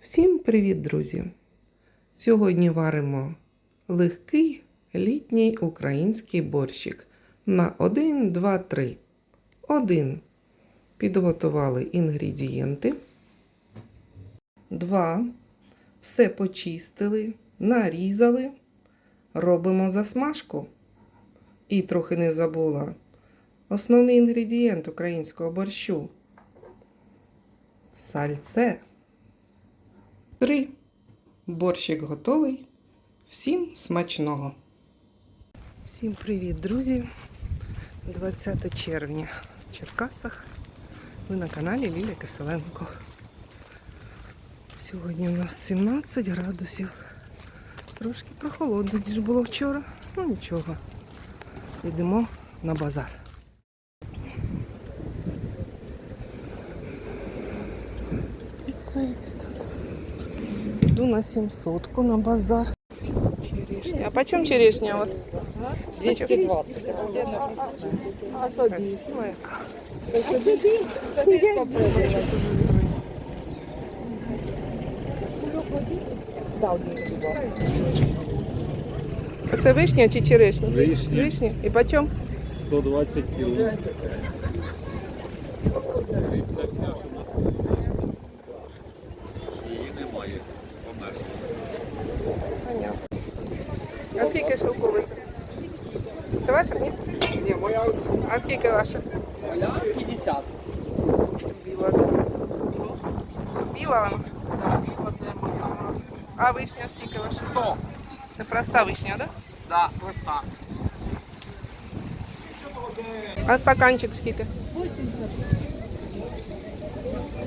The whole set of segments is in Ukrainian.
Всім привіт, друзі! Сьогодні варимо легкий літній український борщик на 1, 2, 3. 1. Підготували інгредієнти. 2. Все почистили, нарізали. Робимо засмажку. І трохи не забула. Основний інгредієнт українського борщу. Сальце. Три. Борщик готовий. Всім смачного. Всім привіт, друзі. 20 червня в Черкасах. Ви на каналі Ліля Киселенко. Сьогодні у нас 17 градусів. Трошки прохолодно, ніж було вчора. Ну нічого. Йдемо на базар. Це Йду на 700 на базар. Черешня. А почем черешня у вас? 220. Красива яка. А це вишня чи черешня? Вишня. Вишня. І почем? 120 кг. Це вся, що у нас Померла. Понятно. А скільки шовковиця? Це ваша? Ні? Ні, моя ось А скільки ваша? моя 50. Біла. Біла вона. Да, біла це моя А вишня скільки ваша? 100. Це проста вишня, так? Да? Да, проста. А стаканчик скільки? 80.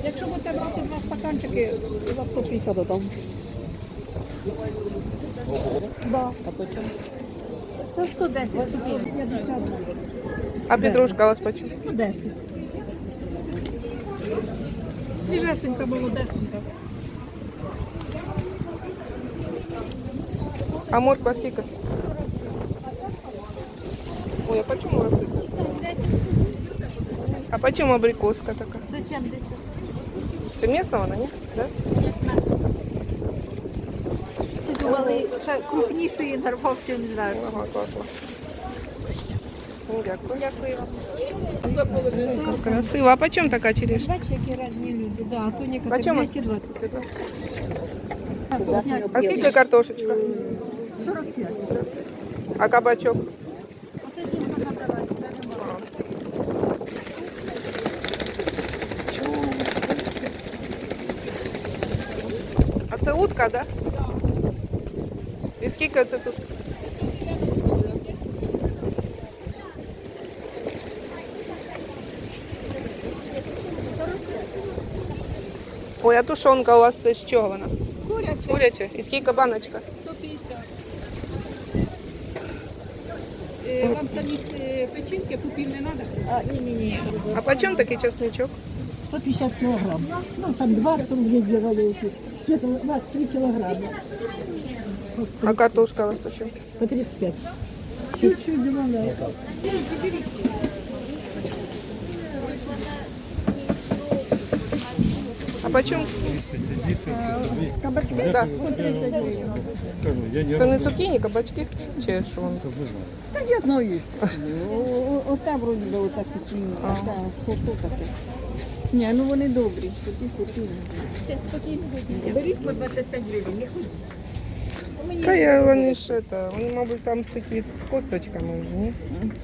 Якщо будете брати два стаканчики, за 150 додам. Да. Це 110, це 50 буде. А петрушка у вас почем? Ну, 10. Свіжесенька молодесенька. А морква скільки? Ой, а почему у вас это? А почему абрикоска така? 170. Це місна вона, ні? Да? Думали, ще крупнішої нарвавці, не знаю. Ага, класно. Ну, Дякую. Дякую вам. Красиво. А почем така черешня? Бачиш, які різні люди. Да, а то некоторі Почем? 220. А скільки картошечка? 45. А кабачок? утка, да? І скільки це тут? Ой, а тушонка у вас це з чого вона? Куряче. Куряча? І скільки баночка? 150. Е, Вам самі е, печінки купів не треба? А, ні, ні, ні. А по чому такий чесничок? 150 килограмм. Ну, там 20 где валюты. Это У вас 3 килограмма. А картошка у вас по чому? По 35. Чуть-чуть добавляю. А по чому? Кабачки? Да. По 30 гривен. Кажу, я не Це не цукіні, кабачки? Чи що воно? Так я знаю. Ота вроді би отак печіння. А та, що таке? Ні, ну вони добрі. Це спокійно. Беріть по 25 гривень. не ходіть. Та я вони ж це, вони, мабуть, там такі з косточками вже, ні?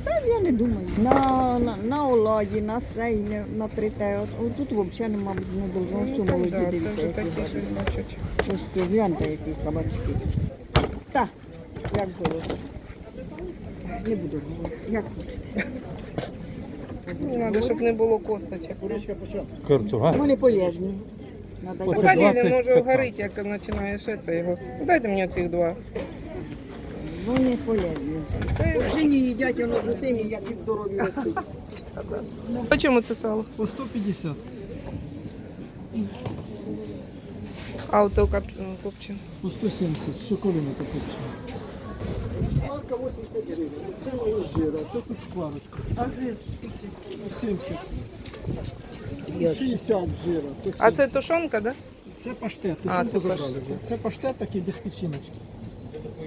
Та я не думаю. На, на, на оладі, на цей, на, на трите. От, от тут взагалі, мабуть, не Ну, все так, молоді да, це вже такі щось бачать. Ось тут гляньте, які кабачки. Так, як золото. Не буду говорити. Як хочете. Ну, Треба, щоб не було косточок. Вони полезні. Ну, їх- Халі, він 20 може вгорить, як починаєш це його. Ну, Дайте мені цих два. Вони полезні. Жені їдять, воно усім, як і здорові. По чому це сало? По 150. А ото кап... копчен. По 170. Шоколина покупчена. Шкварка 80 гривень. Це моє жира, це тут шкварочка. А жир 70. 60 жира. Це А це тушонка, да? Це паштет. А, тушонку це забрали паштет. вже. Це паштет такий без печіночки.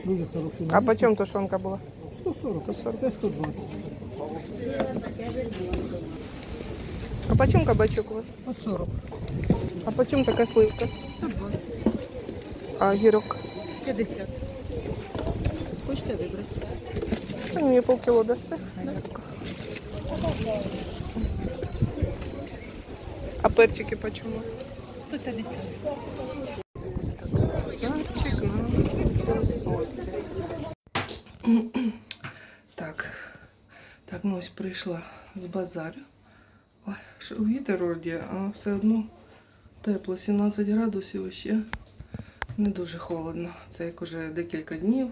Дуже хороший. А по чому тушонка була? 140. Це 120. А по чому кабачок у вас? По 40. А по чому така сливка? 120. А гірок? 50. Хочете вибрати? Мені полкіло дасте? А перчики по чому у вас? 150. Зайчик на 700. Так. Так, ну ось прийшла з базарю. Ой, вітер вроді, а все одно тепло, 17 градусів ще не дуже холодно. Це як уже декілька днів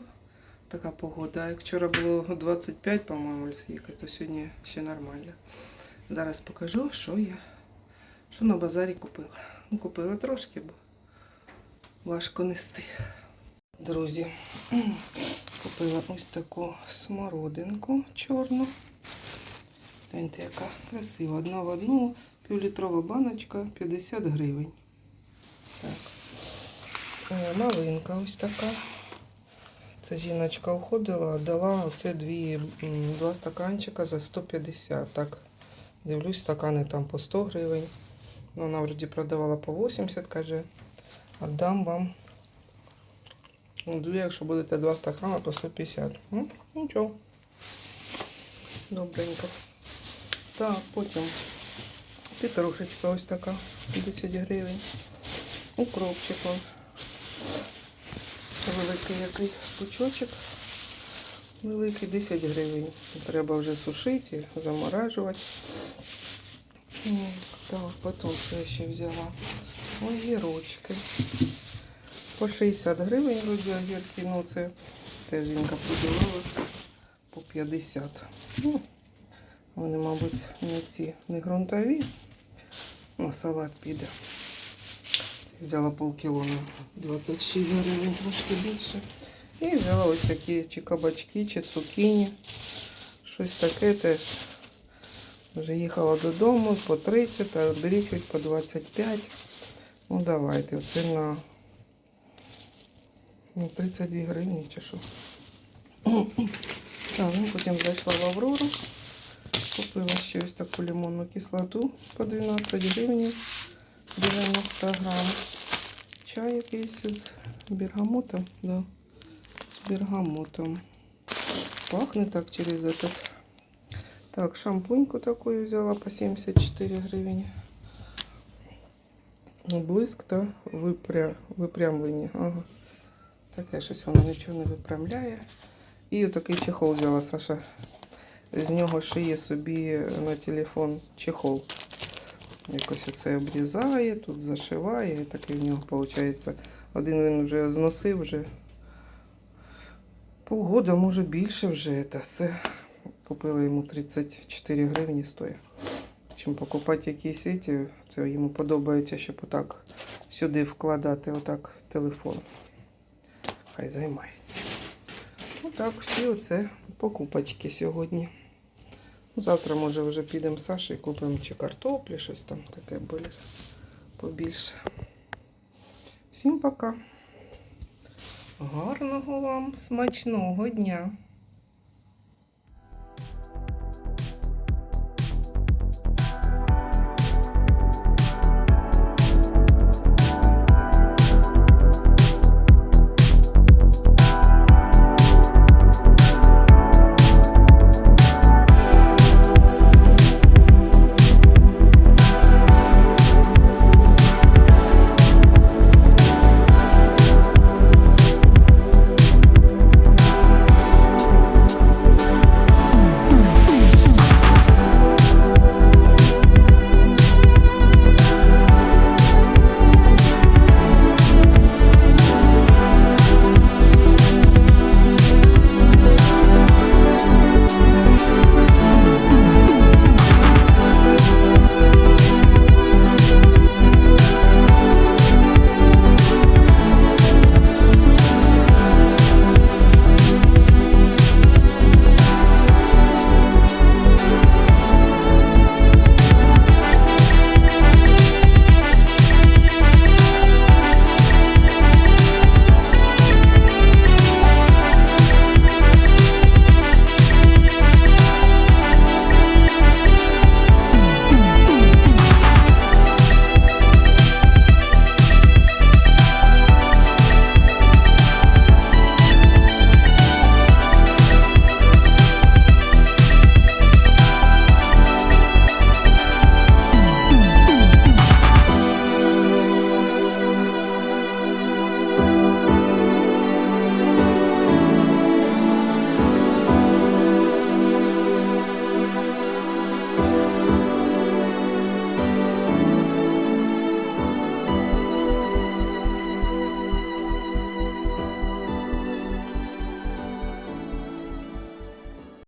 така погода. Як вчора було 25, по-моєму, то сьогодні ще нормально. Зараз покажу, що я що на базарі купила. Ну, купила трошки, бо важко нести. Друзі, купила ось таку смородинку чорну. Гляньте, яка красива. Одна в одну, півлітрова баночка, 50 гривень. Так. Е, Малинка ось така. Це жіночка уходила, дала оце дві, два стаканчика за 150. Так, дивлюсь, стакани там по 100 гривень. Ну, вона вроді продавала по 80, каже. Отдам вам. Дві, якщо будете два стакана, по 150. Ну, нічого. Добренько. Так, потім петрушечка ось така, 50 гривень. Укропчик. Великий який пучочок. Великий 10 гривень. Треба вже сушити, заморажувати. Так, потім що я ще взяла. Огірочки. По 60 гривень вроді огірки, ну це теж жінка поділила по 50. Ну, вони, мабуть, не ці не ґрунтові. На салат піде. Взяла полкіло на 26 гривень, трошки більше. І взяла ось такі чи кабачки, чи цукіні. Щось таке теж. Вже їхала додому по 30, а беріть по 25. Ну давайте, оце на ну, 32 гривні чи що. Так, ну потім зайшла в Аврору. Купила ще ось таку лимонну кислоту по 12 гривень 90 грам. Чай якийсь з бергамотом. Да. З бергамотом. Пахне так через этот. Так, шампуньку такую взяла по 74 гривень. Ну, Блиск та випря... випрямлення. Ага. Таке щось воно нічого не випрямляє. І отакий чехол взяла Саша. З нього шиє собі на телефон чехол. Якось оце обрізає, тут зашиває. І такий в нього виходить. Один він вже зносив вже. Полгода, може більше вже. Це купила йому 34 гривні стоїть. Чим покупати якісь ці, це йому подобається, щоб отак сюди вкладати отак телефон. Хай займається. Отак, всі оце покупочки сьогодні. Завтра, може, вже підемо з Сашею, купимо чи картоплі, щось там таке більше, побільше. Всім пока. Гарного вам смачного дня!